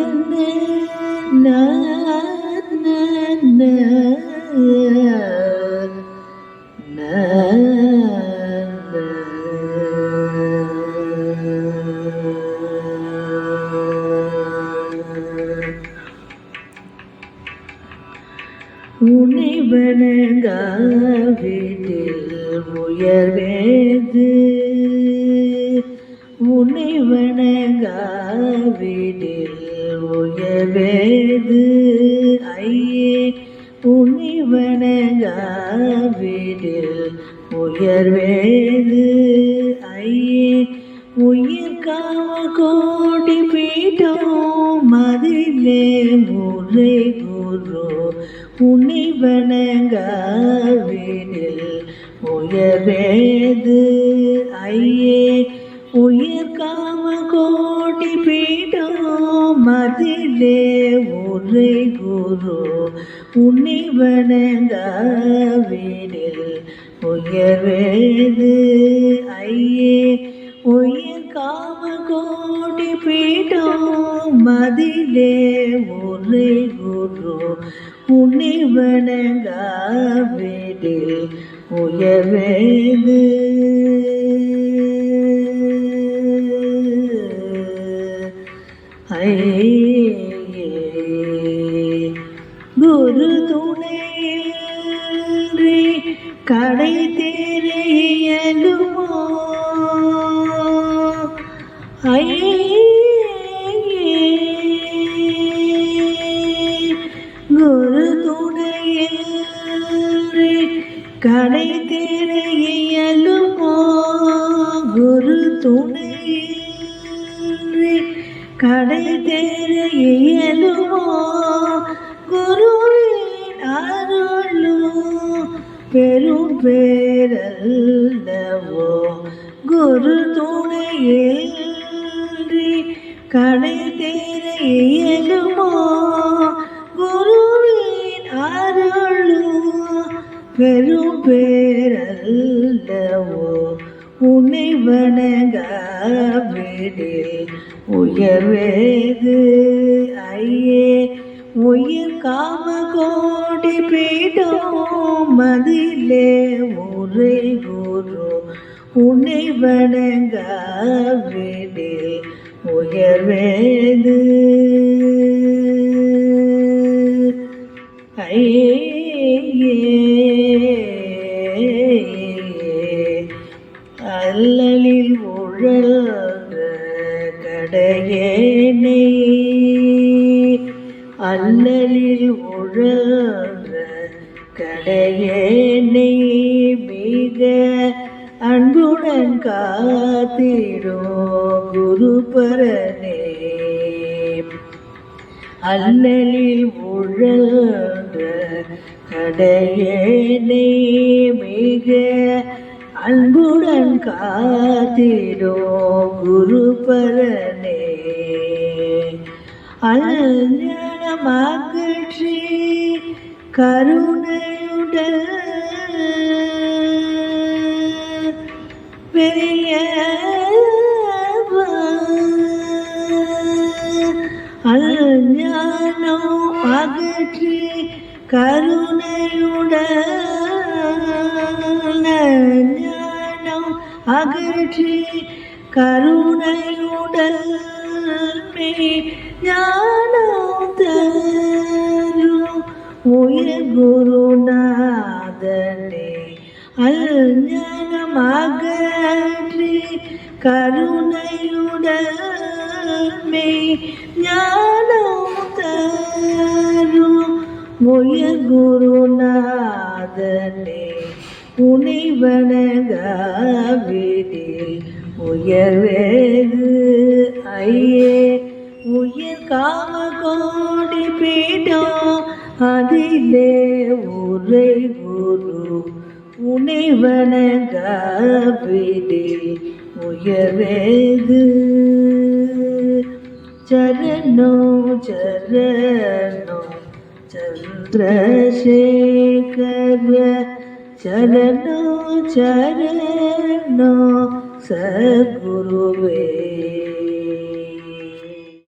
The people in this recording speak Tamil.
உன்னை உயவேது ஐயே புனிவனகாவிடில் உயர்வேது. ஐயே உயிர் காம கோடி பீட்டம் மதிலே முறை குரு புனிவனகாவிடில் உயர்வேது. ஐயே உயிர் காம கோடி பீடம் மதிலே ஒரே குரு உன்னை வணங்காவிடில் உயர்வேது. ஐயே உயிர் காம கோடி பீடம் மதிலே ஒரே குரு உன்னை வணங்காவிடில் உயர்வேது. குரு துணையின்றி கடை தேரையலுமோ ஐயே குரு துணையின்றி கடை தேரையலுமோ கடை தேரையலுமோ குருவின் அருளும் பெரும் பேரல்லவோ? குரு துணையேன்றி கடை தேரையலுமோ குருவின் அருளும் பெரும் பேரல்லவோ? உன்னை வணங்காவிடில் உயர்வேது ஐயே உயிர் காம கோடி பீடம் மதிலே ஒரே குரு உன்னை வணங்காவிடில் உயர்வேது ஐயே. அல்லலில் உழல்ற கடையேனை. அல்லலில் உழல்ற கடையேனை மிக அன்புடன் காத்திரோ குரு பரனே அல்லலில் உழன்ற கடையேனை மிக அன்புடன் காத்திடோ குரு பரனே அஞ்சனமாகற்றி கருணையுடன் பெரிய அஞ்ஞானம் அகற்றி கருணையுடன் അകറ്റി കരുണയുടൽ ജ്ഞാനത്തരു ഉയർ ഗുരുനാഥനെ അജ്ഞാനമകറ്റി കരുണയുടൽ ജ്ഞാനത്തരു அஞ்ஞானம் குருநாதனே புனிவனகாவிடில் உயர்வேது ஐயே உயிர் காம கோடி பீடம் அதிலே உரை குரு புனிவனகாவிடில் உயர்வேது சரணோ சரணோ. चन्द्रशेखर चरणो चरणो सद्गुरुवे